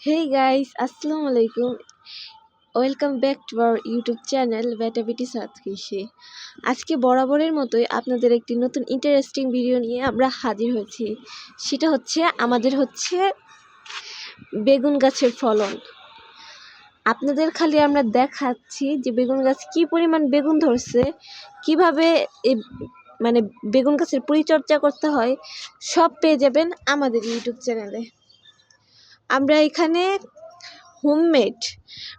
Hey guys, Assalamu alaikum. Welcome back to our YouTube channel ব্যাটাবিটি সাত কৃষি আজকে বরাবরের মতোই আপনাদের একটি নতুন ইন্টারেস্টিং ভিডিও নিয়ে আমরা হাজির হয়েছি। সেটা হচ্ছে আমাদের হচ্ছে বেগুন গাছের ফলন। আপনাদের খালি আমরা দেখাচ্ছি যে বেগুন গাছ কি পরিমাণ বেগুন ধরছে কীভাবে মানে বেগুন গাছের পরিচর্যা করতে হয় সব পেয়ে যাবেন আমাদের ইউটিউব চ্যানেলে আমরা এখানে হোমমেড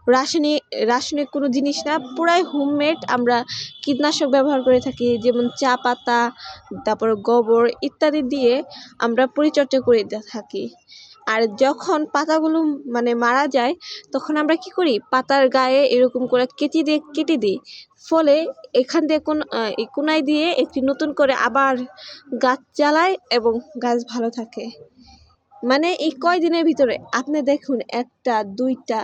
রাসায়নিক রাসায়নিক কোনো জিনিস না, পুরাই হোমমেড আমরা কীটনাশক ব্যবহার করে থাকি, যেমন চা পাতা, তারপর গোবর ইত্যাদি দিয়ে আমরা পরিচর্যা করে থাকি। আর যখন পাতাগুলো মানে মারা যায়, তখন আমরা কি করি? পাতার গায়ে এরকম করে কেটে দিয়ে, কেটে দিই। ফলে এখান দিয়ে কোন কোনায় দিয়ে একটি নতুন করে আবার গাছ জ্বালায় এবং গাছ ভালো থাকে। মানে এই কয়দিনের ভিতরে আপনি দেখুন একটা, দুইটা,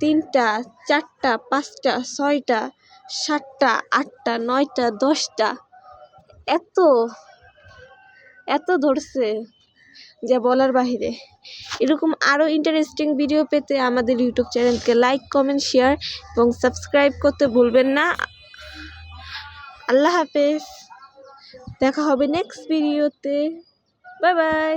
তিনটা, চারটা, পাঁচটা, ছয়টা, সাতটা, আটটা, নয়টা, দশটা, এত এত ধরছে যা বলার বাহিরে। এরকম আরও ইন্টারেস্টিং ভিডিও পেতে আমাদের ইউটিউব চ্যানেলকে লাইক কমেন্ট শেয়ার এবং সাবস্ক্রাইব করতে ভুলবেন না। আল্লাহ হাফেজ। দেখা হবে নেক্সট ভিডিওতে বাই বাই